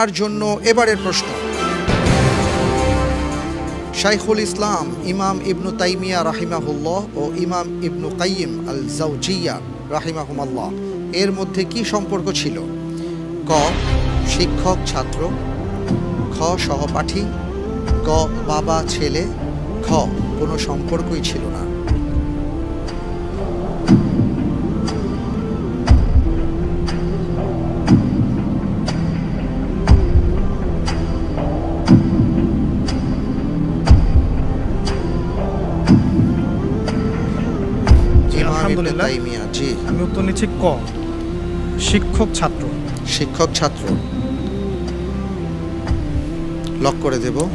তার জন্য এবারের প্রশ্ন। শাইখুল ইসলাম, ইমাম ইবনু তাইমিয়া রাহিমাহুল্লাহ ও ইমাম ইবনু কাইম আল জাউজিয়া রাহিমাহুমাল্লাহ। এর মধ্যে কি সম্পর্ক ছিল? ক, শিক্ষক, ছাত্র। খ, সহপাঠী। গ, বাবা, ছেলে। খ, কোনো সম্পর্কই ছিল না। আলহামদুলিল্লাহ। জি। আমি উত্তর নিচ্ছি ক। শিক্ষক ছাত্র। শিক্ষক ছাত্র। লক করে দেব।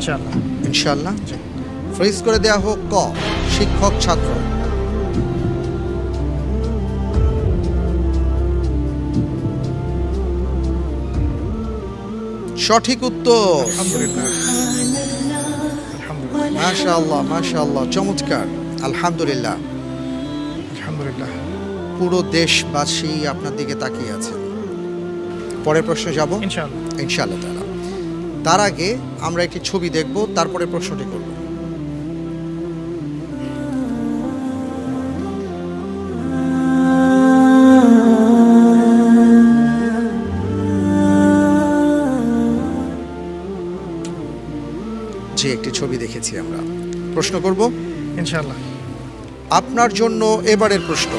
ইনশাআল্লাহ। ফ্রিজ করে দেয়া হোক ক। শিক্ষক ছাত্র। সঠিক উত্তর। আলহামদুলিল্লাহ। আলহামদুলিল্লাহ মাশা আল্লাহ মাশা আল্লাহ চমৎকার। আলহামদুলিল্লাহ। আলহামদুলিল্লাহ পুরো দেশবাসী আপনার দিকে তাকিয়ে আছে। পরের প্রশ্নে যাব? ইনশাআল্লাহ। ইনশাআল্লাহ তাআলা। তার আগে আমরা একটি ছবি দেখব তারপরে প্রশ্নটি করব। যে একটি ছবি দেখেছি আমরা। প্রশ্ন করব? ইনশাআল্লাহ। আপনার জন্য এবারের প্রশ্ন।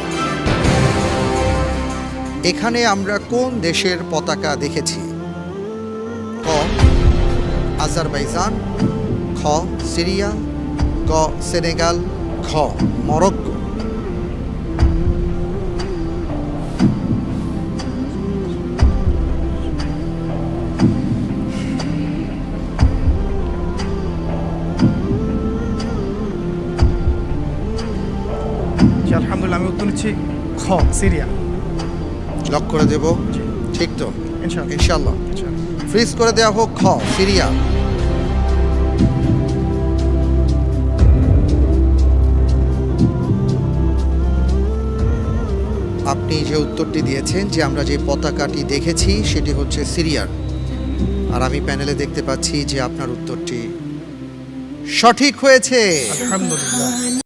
এখানে আমরা কোন দেশের পতাকা দেখেছি? ক, আজারবাইজান, খ, সিরিয়া ক সেনেগাল খ মরক্কো। জি আলহামদুলিল্লাহ আমি উত্তর নিচ্ছি খ সিরিয়া। লক করে দেব। ঠিক তো? ইনশাআল্লাহ। ইনশাআল্লাহ। ফ্রিজ করে দেওয়া হোক খ সিরিয়া। আপনি যে উত্তরটি দিয়েছেন যে আমরা যে পতাকাটি দেখেছি সেটি হচ্ছে সিরিয়ার। আর আমি প্যানেলে দেখতে পাচ্ছি যে আপনার উত্তরটি সঠিক হয়েছে। আলহামদুলিল্লাহ।